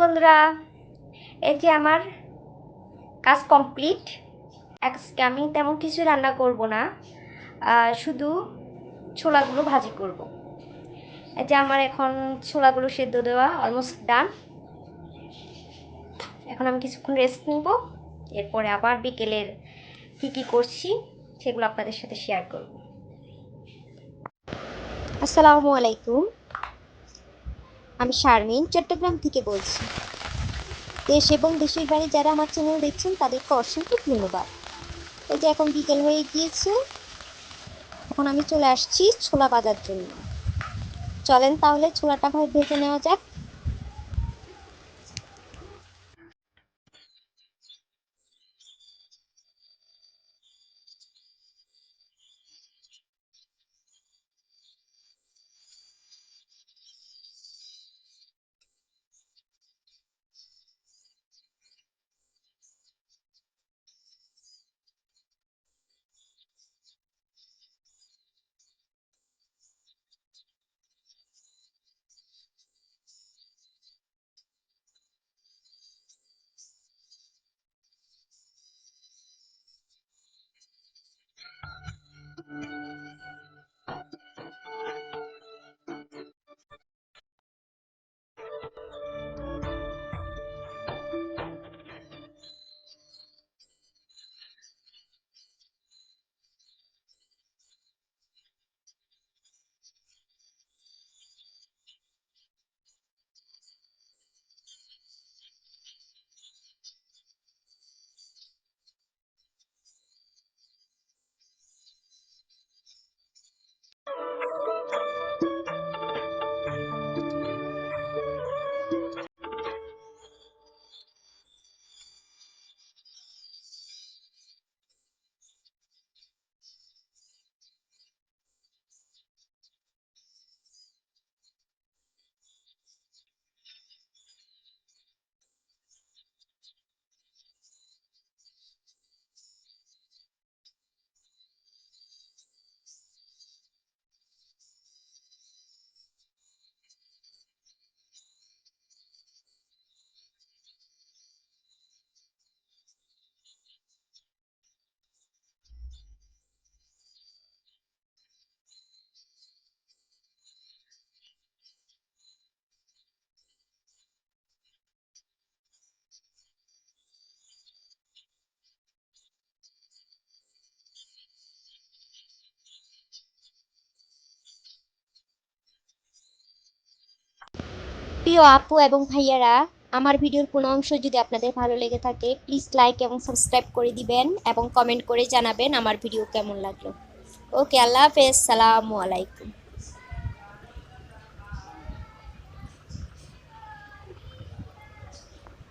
বন্ধুরা, এই যে আমার কাজ কমপ্লিট আজকে আমি তেমন কিছু রান্না করব না শুধু ছোলাগুলো ভাজি করব। এই যে আমার এখন ছোলাগুলো সেদ্ধ দেওয়া অলমোস্ট ডান এখন আমি কিছুক্ষণ রেস্ট নিব, এরপরে আবার বিকেলের কী কী করছি সেগুলো আপনাদের সাথে শেয়ার করব। আসসালামু আলাইকুম। আমি শারমিন চট্টগ্রাম থেকে বলছি। দেশ এবং দেশের বাড়ি যারা আমার চ্যানেল দেখছেন, তাদেরকে অসংখ্য ধন্যবাদ। এই যে এখন বিকেল হয়ে গিয়েছে, এখন আমি চলে আসছি ছোলা বাজার জন্য। চলেন তাহলে ছোলাটা ভাই ভেজে নেওয়া যাক। প্রিয় আপু এবং ভাইয়ারা, আমার ভিডিওর কোনো অংশ যদি আপনাদের ভালো লেগে থাকে প্লিজ লাইক এবং সাবস্ক্রাইব করে দিবেন এবং কমেন্ট করে জানাবেন আমার ভিডিও কেমন লাগল। ওকে আল্লাহ হাফেজ, সালামু আলাইকুম।